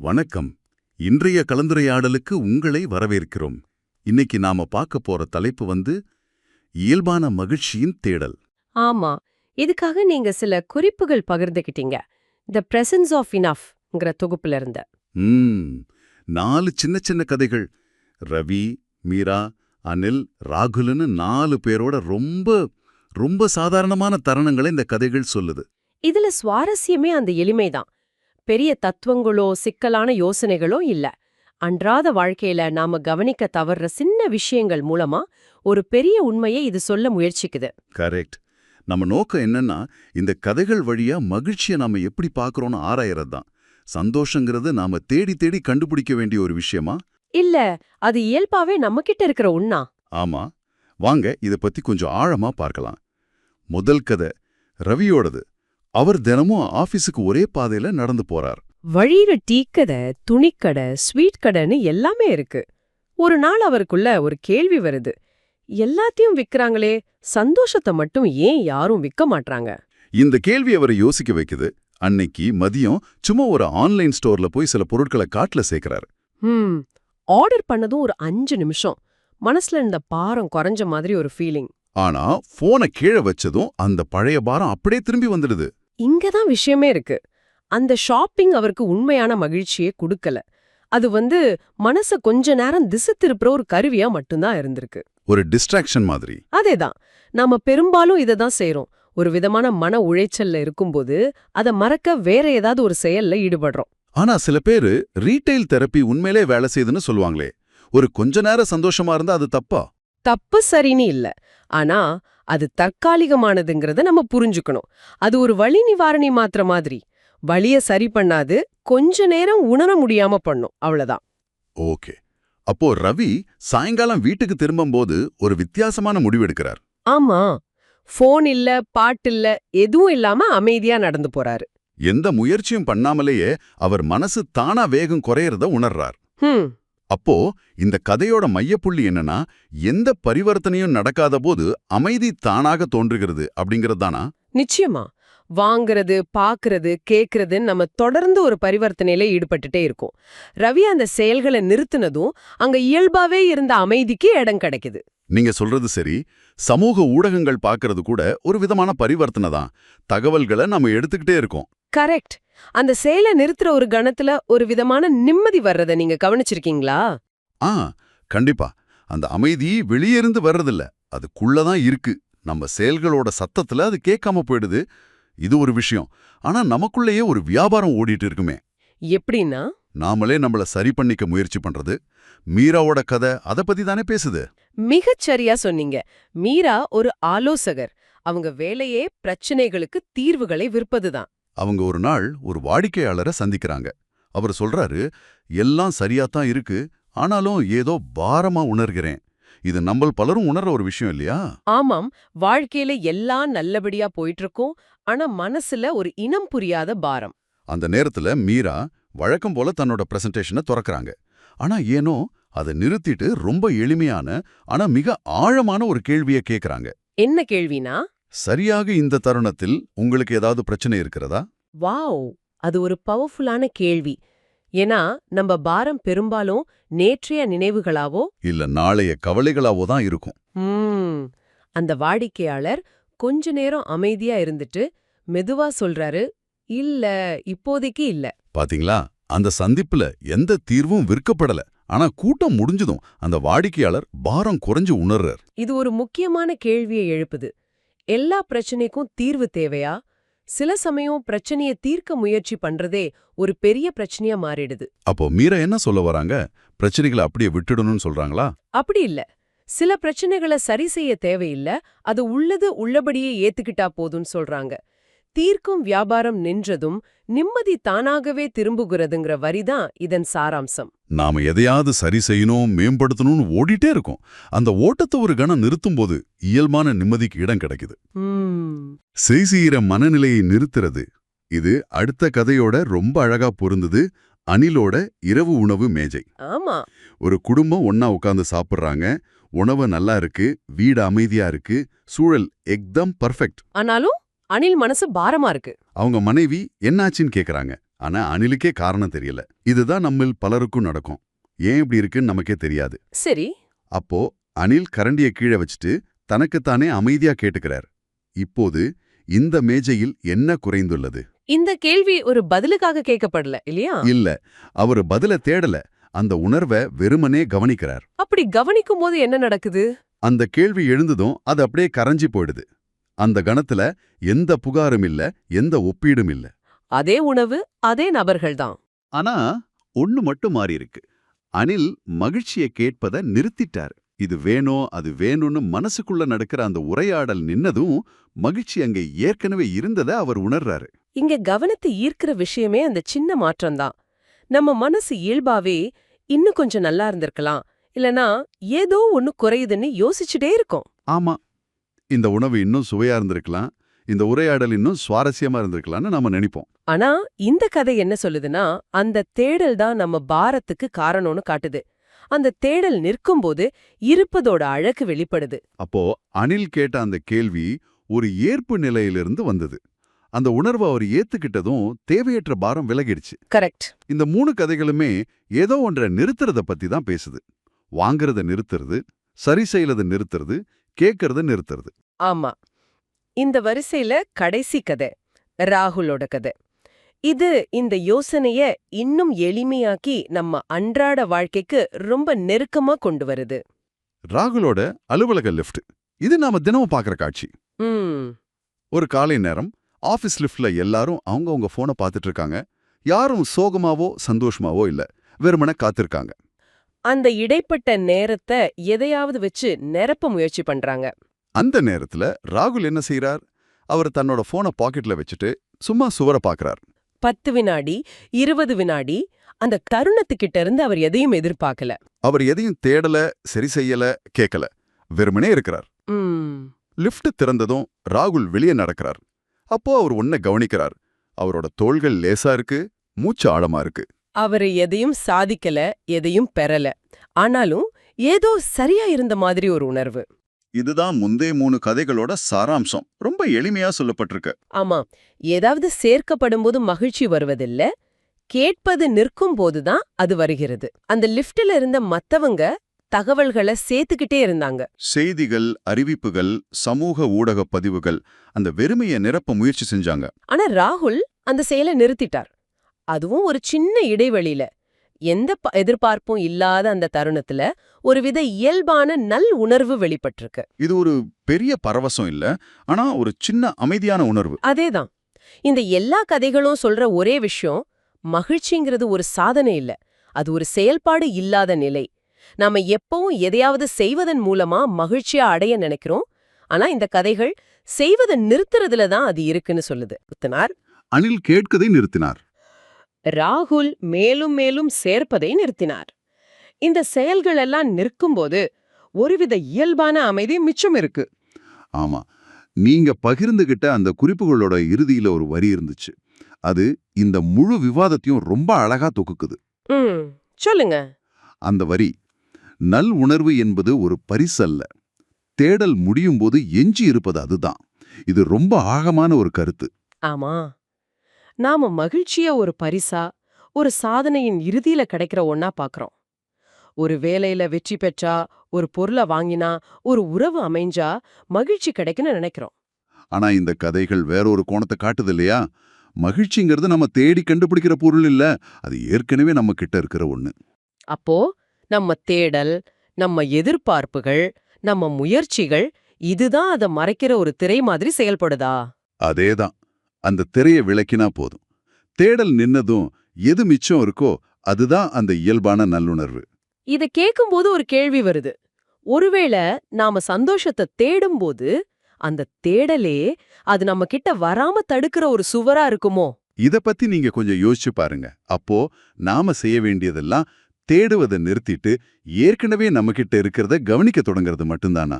வணக்கம். இன்றைய கலந்துரையாடலுக்கு உங்களை வரவேற்கிறோம். இன்னைக்கு நாம பார்க்க போற தலைப்பு வந்து இயல்பான மகிழ்ச்சியின் தேடல். ஆமா. இதுக்காக நீங்க சில குறிப்புகள் பகிர்ந்துக்கிட்டீங்க த பிரசன்ஸ் ஆஃப் இனஃப்ங்கிற தொகுப்புல இருந்து ம். நாலு சின்ன சின்ன கதைகள். ரவி மீரா அனில் ராகுல்னு நாலு பேரோட ரொம்ப ரொம்ப சாதாரணமான தருணங்களை இந்த கதைகள் சொல்லுது. இதுல சுவாரஸ்யமே அந்த எளிமைதான். பெரிய தத்துவங்களோ சிக்கலான யோசனைகளோ இல்ல. அன்றாத வாழ்க்கையில நாம கவனிக்க தவறுற சின்ன விஷயங்கள் மூலமா ஒரு பெரிய உண்மையை இது சொல்ல முயற்சிக்குது. கரெக்ட். நம்ம நோக்கம் என்னன்னா இந்த கதைகள் வழியா மகிழ்ச்சியை நாம எப்படி பார்க்கறோம்னு ஆராயறது தான். சந்தோஷங்கிறது நாம தேடி தேடி கண்டுபிடிக்க வேண்டிய ஒரு விஷயமா? இல்ல அது இயல்பாவே நம்மகிட்ட இருக்கிற உண்ணா ஆமா. வாங்க இத பத்தி கொஞ்சம் ஆழமா பார்க்கலாம். முதல் கதை ரவியோடது. அவர் தினமும் ஆபீஸுக்கு ஒரே பாதையில நடந்து போறார். வழியில டீ கடை துணிக்கடை ஸ்வீட் கடைன்னு எல்லாமே இருக்கு. ஒரு நாள் அவருக்குள்ள ஒரு கேள்வி வருது. எல்லாத்தையும் விக்கிறாங்களே சந்தோஷத்தை மட்டும் ஏன் யாரும் விக்க மாட்றாங்க? இந்த கேள்வி அவரை யோசிக்க வைக்குது. அன்னைக்கு மதியம் சும்மா ஒரு ஆன்லைன் ஸ்டோர்ல போய் சில பொருட்களை காட்டுல சேர்க்கறாரு. ஹம். ஆர்டர் பண்ணதும் ஒரு அஞ்சு நிமிஷம். மனசுல இருந்த பாரம் குறைஞ்ச மாதிரி ஒரு ஃபீலிங். ஆனா போனை கீழே வச்சதும் அந்த பழைய பாரம் அப்படியே திரும்பி வந்துடுது. இங்கதான் விஷயமே இருக்கு. அந்த ஷாப்பிங் அவருக்கு உண்மையான மகிழ்ச்சியே கொடுக்கல. அது வந்து மனச கொஞ்ச நேரம் திசை திருப்புற ஒரு கருவியா மட்டும்தான் இருந்திருக்கு. ஒரு டிஸ்ட்ராக்ஷன் மாதிரி. அதேதான். நாம பெரும்பாலும் இதை தான் செய்றோம். ஒரு விதமான மன உளைச்சல்ல இருக்கும்போது அத மறக்க வேற ஏதாவது ஒரு செயல்ல ஈடுபடுறோம். ஆனா சில பேரு ரீட்டைல் தெரப்பி உண்மையிலே வேலை செய்யுதுன்னு சொல்லுவாங்களே. ஒரு கொஞ்ச நேரம் சந்தோஷமா இருந்தா அது தப்பா? தப்பு சரின்னு இல்ல. ஆனா அது தற்காலிகமானதுங்கிறத நம்ம புரிஞ்சுக்கணும். அது ஒரு வலி நிவாரணி மாத்திர மாதிரி. வலிய சரி பண்ணாது கொஞ்ச நேரம் உணர முடியாம பண்ணும். அவ்வளவுதான். ஓகே. அப்போ ரவி சாயங்காலம் வீட்டுக்கு திரும்பும்போது ஒரு வித்தியாசமான முடிவெடுக்கிறார் ஆமா. ஃபோன் இல்ல பாட்டு இல்ல எதுவும் இல்லாம அமைதியா நடந்து போறாரு. எந்த முயற்சியும் பண்ணாமலேயே அவர் மனசு தானா வேகம் குறையறத உணர்றார். ஹம். அப்போ இந்த கதையோட மையப்புள்ளி என்னன்னா எந்த பரிவர்த்தனையும் நடக்காத போது அமைதி தானாக தோன்றுகிறது அப்படிங்கிறது தானா? நிச்சயமா. வாங்குறது பாக்குறது கேக்குறதுன்னு நம்ம தொடர்ந்து ஒரு பரிவர்த்தனையில ஈடுபட்டுட்டே இருக்கோம். ரவி அந்த செயல்களை நிறுத்தினதும் அங்க இயல்பாவே இருந்த அமைதிக்கு இடம் கிடைக்குது. நீங்க சொல்றது சரி. சமூக ஊடகங்கள் பார்க்கறது கூட ஒரு விதமான பரிவர்த்தனை தான். தகவல்களை நம்ம எடுத்துக்கிட்டே இருக்கோம். கரெக்ட். அந்த செயலை நிறுத்துற ஒரு கணத்துல ஒரு விதமான நிம்மதி வர்றத நீங்க கவனிச்சிருக்கீங்களா? ஆ கண்டிப்பா. அந்த அமைதி வெளியிருந்து வர்றதில்ல. அதுக்குள்ளதான் இருக்கு. நம்ம செயல்களோட சத்தத்துல அது கேட்காம போயிடுது. இது ஒரு விஷயம். ஆனா நமக்குள்ளேயே ஒரு வியாபாரம் ஓடிட்டு இருக்குமே. எப்படின்னா? நாமளே நம்மள சரி பண்ணிக்க முயற்சி பண்றது. மீராவோட கதை அத பத்தி தானே பேசுது? மிகச் சரியா சொன்னீங்க. மீரா ஒரு ஆலோசகர். அவங்க வேலையே பிரச்சனைகளுக்கு தீர்வுகளை விற்பதுதான் அவங்க ஒரு நாள் ஒரு வாடிக்கையாளரை சந்திக்கிறாங்க. அவர் சொல்றாரு எல்லாம் சரியாத்தான் இருக்கு ஆனாலும் ஏதோ பாரமா உணர்கிறேன். இது நம்ம பலரும் உணர்ற ஒரு விஷயம் இல்லையா? ஆமாம் வாழ்க்கையில எல்லாம் நல்லபடியா போயிட்டு இருக்கும் ஆனா மனசுல ஒரு இனம் புரியாத பாரம். அந்த நேரத்துல மீரா வழக்கம் போல தன்னோட பிரசன்டேஷனை துறக்கறாங்க. ஆனா ஏனோ அதை நிறுத்திட்டு ரொம்ப எளிமையான ஆனா மிக ஆழமான ஒரு கேள்வியை கேக்குறாங்க. என்ன கேள்வினா? சரியாக இந்த தருணத்தில் உங்களுக்கு ஏதாவது பிரச்சனை இருக்கிறதா? வாவ்! அது ஒரு பவர்ஃபுல்லான கேள்வி. ஏன்னா நம்ம பாரம் பெரும்பாலும் நேற்றைய நினைவுகளாவோ? இல்ல நாளைய கவலைகளாவோ தான் இருக்கும். ம். அந்த வாடிக்கையாளர் கொஞ்ச நேரம் அமைதியா இருந்துட்டு மெதுவா சொல்றாரு இல்ல இப்போதைக்கு இல்ல. பாத்தீங்களா? அந்த சந்திப்புல எந்த தீர்வும் விற்கப்படல. ஆனா கூட்டம் முடிஞ்சதும் அந்த வாடிக்கையாளர் பாரம் குறைஞ்சு உணர்றார். இது ஒரு முக்கியமான கேள்வியை எழுப்புது. எல்லா பிரச்சனைக்கும் தீர்வு தேவையா? சில சமயம் பிரச்சனைய தீர்க்க முயற்சி பண்றதே ஒரு பெரிய பிரச்சனையா மாறிடுது. அப்போ மீரா என்ன சொல்ல வராங்க? பிரச்சனைகளை அப்படியே விட்டுடணும்னு சொல்றாங்களா? அப்படி இல்ல. சில பிரச்சனைகளை சரி செய்ய தேவையில்ல. அது உள்ளது உள்ளபடியே ஏத்துக்கிட்டா போதும்னு சொல்றாங்க. தீர்க்கும் வியாபாரம் நின்றதும் நிம்மதி தானாகவே திரும்புகிறதுங்கிற வரிதான் இதன் சாராம்சம். நாம எதையாவது சரி செய்யணும் மேம்படுத்தணும்னு ஓடிட்டே இருக்கோம். அந்த ஓட்டத்தை ஒரு கணம் நிறுத்தும்போது இயல்பான நிம்மதிக்கு இடம் கிடைக்குது. ம். செய்செய்கிற மனநிலையை நிறுத்துறது. இது அடுத்த கதையோட ரொம்ப அழகா பொருந்தது அனிலோட இரவு உணவு மேஜை. ஆமா. ஒரு குடும்பம் ஒன்னா உட்கார்ந்து சாப்பிடுறாங்க. உணவு நல்லா இருக்கு வீடு அமைதியா இருக்கு சூழல் எக்தம் பர்ஃபெக்ட். ஆனாலும் அனில் மனசு பாரமா இருக்கு. அவங்க மனைவி என்னாச்சுன்னு கேக்குறாங்க. ஆனா அணிலுக்கே காரணம் தெரியல. இதுதான் நம்மில் பலருக்கும் நடக்கும். ஏன் இப்படி இருக்குன்னு நமக்கே தெரியாது. சரி. அப்போ அணில் கரண்டிய கீழே வச்சுட்டு தனக்குத்தானே அமைதியா கேட்டுக்கிறார். இப்போது இந்த மேஜையில் என்ன குறைந்துள்ளது? இந்த கேள்வி ஒரு பதிலுக்காக கேட்கப்படல இல்லையா? இல்ல. அவரு பதில தேடல. அந்த உணர்வை வெறுமனே கவனிக்கிறார். அப்படி கவனிக்கும் போது என்ன நடக்குது? அந்த கேள்வி எழுந்ததும் அது அப்படியே கரைஞ்சி போயிடுது. அந்த கணத்துல எந்த புகாரும் இல்ல எந்த ஒப்பீடும் இல்ல. அதே உணவு அதே நபர்கள் தான் ஆனா ஒண்ணு மட்டும் மாறி இருக்கு. அனில் மகிழ்ச்சியை கேட்பத நிறுத்திட்டார். இது வேணும் அது வேணும்னு மனசுக்குள்ள நடக்கிற அந்த உரையாடல் நின்னதும் மகிழ்ச்சி அங்கே ஏற்கனவே இருந்ததை அவர் உணர்றாரு. இங்க கவனத்தை ஈர்க்கிற விஷயமே அந்த சின்ன மாற்றம்தான். நம்ம மனசு இயல்பாவே இன்னும் கொஞ்சம் நல்லா இருந்திருக்கலாம். இல்லனா ஏதோ ஒன்னு குறையுதுன்னு யோசிச்சுட்டே இருக்கோம். ஆமா. இந்த உணவு இன்னும் சுவையா இருந்திருக்கலாம். இந்த உரையாடல் இன்னும் சுவாரஸ்யமா இருந்திருக்கலாம்னு நாம நினைப்போம். ஆனா இந்த கதை என்ன சொல்லுதுன்னா அந்த தேடல் தான் நம்ம பாரத்துக்கு காரணம்னு காட்டுது. அந்த தேடல் நிற்கும்போது இருப்பதோட அழகு வெளிப்படுது. அப்போ அனில் கேட்ட அந்த கேள்வி ஒரு ஏற்பு நிலையிலிருந்து வந்தது. அந்த உணர்வை அவர் ஏத்துக்கிட்டதும் தேவையற்ற பாரம் விலகிடுச்சு. கரெக்ட். இந்த மூணு கதைகளுமே ஏதோ ஒன்றை நிறுத்துறத பத்தி தான் பேசுது. வாங்குறத நிறுத்துறது சரி செய்யறத நிறுத்துறது கேட்கறத நிறுத்துறது. ஆமா. இந்த வரிசையில கடைசி கதை ராகுலோட கதை. இது இந்த யோசனைய இன்னும் எளிமையாக்கி நம்ம அன்றாட வாழ்க்கைக்கு ரொம்ப நெருக்கமா கொண்டு வருது. ராகுலோட அலுவலக லிஃப்ட். இது நாம தினமும் பார்க்குற காட்சி. ஒரு காலை நேரம் ஆஃபீஸ் லிஃப்ட்ல எல்லாரும் அவங்கவங்க ஃபோனை பார்த்துட்டு இருக்காங்க. யாரும் சோகமாவோ சந்தோஷமாவோ இல்ல. வெறுமனே காத்திருக்காங்க. அந்த இடைப்பட்ட நேரத்தை எதையாவது வச்சு நிரப்ப முயற்சி பண்றாங்க. அந்த நேரத்துல ராகுல் என்ன செய்றார்? அவர் தன்னோட ஃபோனை பாக்கெட்ல வச்சுட்டு சும்மா சுவரை பார்க்கறார் பத்து வினாடி இருபது வினாடி அந்த தருணத்துக்கிட்ட இருந்து அவர் எதையும் எதிர்பார்க்கல. அவர் எதையும் தேடல சரி செய்யல கேட்கல வெறுமனே இருக்கிறார். லிஃப்ட் திறந்ததும் ராகுல் வெளியே நடக்கிறார். அப்போ அவர் ஒன்ன கவனிக்கிறார். அவரோட தோள்கள் லேசா இருக்கு மூச்சு ஆழமா இருக்கு. அவரு எதையும் சாதிக்கல எதையும் பெறல. ஆனாலும் ஏதோ சரியா இருந்த மாதிரி ஒரு உணர்வு. இதுதான் முந்தைய மூணு கதைகளோட சாராம்சம். ரொம்ப எளிமையா சொல்லப்பட்டிருக்கு. ஆமா. ஏதாவது சேர்க்கப்படும் போது மகிழ்ச்சி வருவதில்ல கேட்பது நிற்கும் போதுதான் அது வருகிறது. அந்த லிஃப்ட்ல இருந்த மத்தவங்க தகவல்களை சேர்த்துக்கிட்டே இருந்தாங்க. செய்திகள் அறிவிப்புகள் சமூக ஊடக பதிவுகள் அந்த வெறுமையை நிரப்ப முயற்சி செஞ்சாங்க. ஆனா ராகுல் அந்த செயலை நிறுத்திட்டார். அதுவும் ஒரு சின்ன இடைவெளியில. எந்த எதிர்பார்ப்பும் இல்லாத அந்த தருணத்துல ஒருவித இயல்பான நல் உணர்வு வெளிப்பட்டிருக்கு. இது ஒரு பெரிய பரவசம் இல்ல ஆனா ஒரு சின்ன அமைதியான உணர்வு. அதேதான். இந்த எல்லா கதைகளும் சொல்ற ஒரே விஷயம் மகிழ்ச்சிங்கிறது ஒரு சாதனை இல்ல அது ஒரு செயல்பாடு இல்லாத நிலை. நாம எப்பவும் எதையாவது செய்வதன் மூலமா மகிழ்ச்சியா அடைய நினைக்கிறோம் ஆனா இந்த கதைகள் செய்வதை நிறுத்துறதுல தான் அது இருக்குன்னு சொல்லுது. அனில் கேட்கதை நிறுத்தினார். ராகுல் மேலும் மேலும் சேர்ப்பதை நிறுத்தினார். இந்த செயல்கள் எல்லாம் நிற்கும்போது ஒருவித இயல்பான அமைதி மிச்சம் இருக்கு. ஆமா. நீங்க பகிர்ந்துகிட்ட அந்த குறிப்புகளோட இறுதியில ஒரு வரி இருந்துச்சு. அது இந்த முழு விவாதத்தையும் ரொம்ப அழகா தொகுக்குது. சொல்லுங்க. அந்த வரி நல் உணர்வு என்பது ஒரு பரிசல்ல. தேடல் முடியும் போது எஞ்சி இருப்பது அதுதான். இது ரொம்ப ஆழமான ஒரு கருத்து. ஆமா. நாம மகிழ்ச்சிய ஒரு பரிசா ஒரு சாதனையின் இறுதியில கிடைக்கிற ஒன்னா பாக்குறோம். ஒரு வேலையில வெற்றி பெற்றா ஒரு பொருளை வாங்கினா ஒரு உறவு அமைஞ்சா மகிழ்ச்சி கிடைக்குன்னு நினைக்கிறோம். ஆனா இந்த கதைகள் வேற ஒரு கோணத்தை காட்டுது இல்லையா? மகிழ்ச்சிங்கிறது நம்ம தேடி கண்டுபிடிக்கிற பொருள் இல்ல அது ஏற்கனவே நம்ம கிட்ட இருக்கிற ஒண்ணு. அப்போ நம்ம தேடல் நம்ம எதிர்பார்ப்புகள் நம்ம முயற்சிகள் இதுதான் அதை மறைக்கிற ஒரு திரை மாதிரி செயல்படுதா? அதேதான். அந்த திரையை விளக்கினா போதும். தேடல் நின்னதும் எது மிச்சம் இருக்கோ அதுதான் அந்த இயல்பான நல்லுணர்வு. இத கேட்கும்போது ஒரு கேள்வி வருது. ஒருவேளை நாம சந்தோஷத்தை தேடும்போது அந்த தேடலே அது நம்ம கிட்ட வராம தடுக்கிற ஒரு சுவரா இருக்குமோ? இத பத்தி நீங்க கொஞ்சம் யோசிச்சு பாருங்க. அப்போ நாம செய்ய வேண்டியதெல்லாம் தேடுவதை நிறுத்திட்டு ஏற்கனவே நம்மகிட்ட இருக்கிறத கவனிக்க தொடங்குறது மட்டும்தானா?